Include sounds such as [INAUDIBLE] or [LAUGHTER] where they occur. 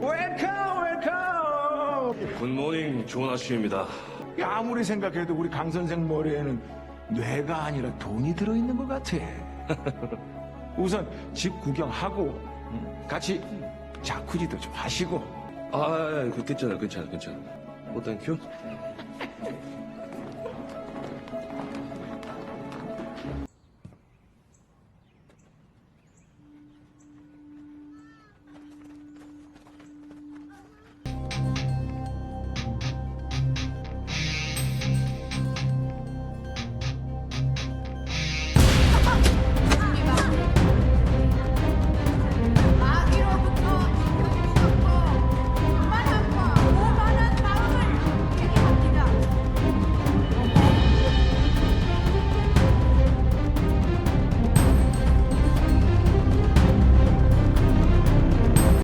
웰컴 웰컴 굿모닝 좋은 아침입니다. 아무리 생각해도 우리 강 선생 머리에는 뇌가 아니라 돈이 들어있는 것 같아 [LAUGHS] 우선 집 구경하고 같이 자쿠지도 좀 하시고 아, 예, 예, 그 괜찮아, 괜찮아, 괜찮아. 뭐 땡큐?